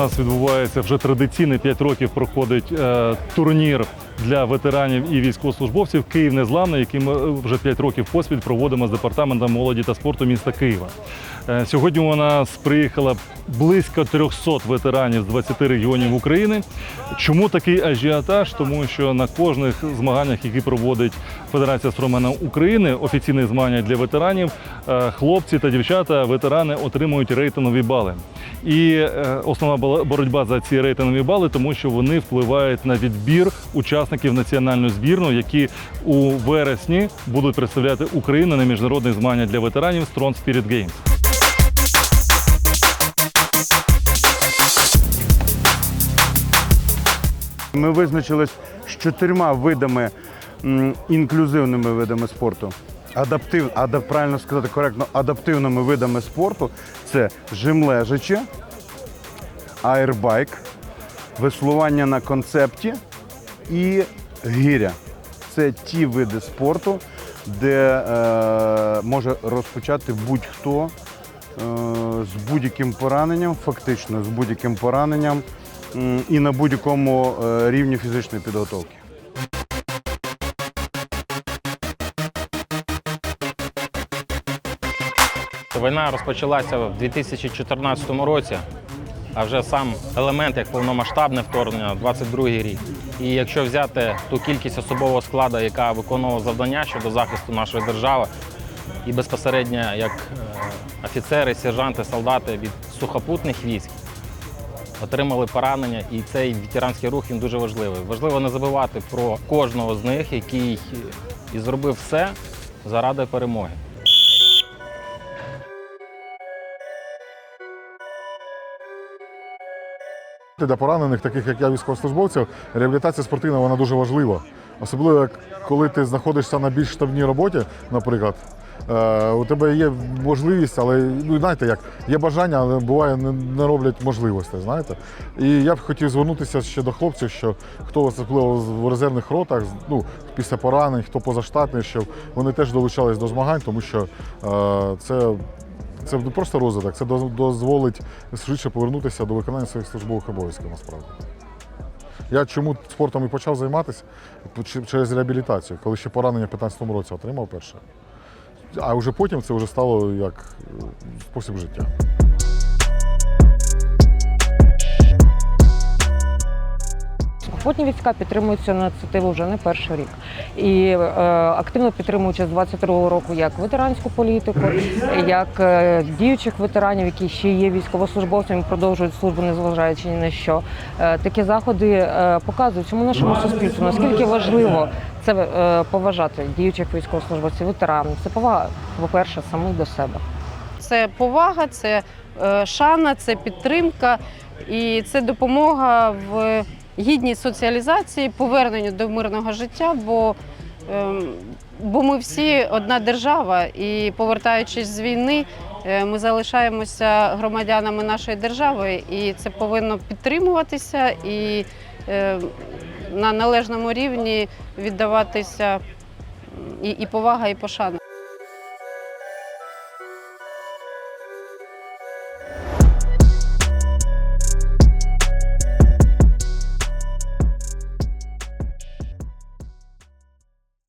нас відбувається вже традиційний 5 років проходить е, турнір для ветеранів і військовослужбовців Київ Незламний, який ми е, вже 5 років поспіль проводимо з департаментом молоді та спорту міста Києва. Е, сьогодні у нас приїхало близько 300 ветеранів з 20 регіонів України. Чому такий ажіотаж? Тому що на кожних змаганнях, які проводить Федерація стромена України, офіційні змагання для ветеранів, хлопці та дівчата, ветерани отримують рейтингові бали. І основна бала- боротьба за ці рейтингові бали, тому що вони впливають на відбір учасників національної збірної, які у вересні будуть представляти Україну на міжнародних змаганнях для ветеранів Strong Spirit Games. Ми визначились з чотирма видами інклюзивними видами спорту. Адаптив, адап, правильно сказати коректно, адаптивними видами спорту це жим аербайк, веслування на концепті і гіря. Це ті види спорту, де е, може розпочати будь-хто е, з будь-яким пораненням, фактично з будь-яким пораненням м, і на будь-якому е, рівні фізичної підготовки. Війна розпочалася в 2014 році, а вже сам елемент як повномасштабне вторгнення 22-й рік. І якщо взяти ту кількість особового складу, яка виконувала завдання щодо захисту нашої держави, і безпосередньо як е, офіцери, сержанти, солдати від сухопутних військ отримали поранення, і цей ветеранський рух він дуже важливий. Важливо не забувати про кожного з них, який і зробив все заради перемоги. Для поранених, таких як я, військовослужбовців, реабілітація спортивна вона дуже важлива. Особливо, коли ти знаходишся на більш штабній роботі, наприклад. е, У тебе є можливість, але ну знаєте як, є бажання, але буває не, роблять можливостей. Знаєте, і я б хотів звернутися ще до хлопців, що хто особливо в резервних ротах, ну після поранень, хто позаштатний, щоб вони теж долучались до змагань, тому що е, це це не просто розвиток, це дозволить швидше повернутися до виконання своїх службових обов'язків насправді. Я чому спортом і почав займатися через реабілітацію, коли ще поранення в 15-му році отримав перше. А вже потім це вже стало як е, спосіб життя. Сухопутні війська підтримують цю ініціативу вже не перший рік. І е, активно підтримують з 22-го року як ветеранську політику, як е, діючих ветеранів, які ще є військовослужбовцями, продовжують службу, незважаючи ні на що. Е, такі заходи е, показують всьому нашому суспільству, наскільки важливо це е, поважати діючих військовослужбовців, ветеранів. Це повага, по-перше, самих до себе. Це повага, це е, шана, це підтримка і це допомога в гідній соціалізації, поверненню до мирного життя. Бо, ем, бо ми всі одна держава, і повертаючись з війни, е, ми залишаємося громадянами нашої держави, і це повинно підтримуватися і е, на належному рівні віддаватися і, і повага, і пошана.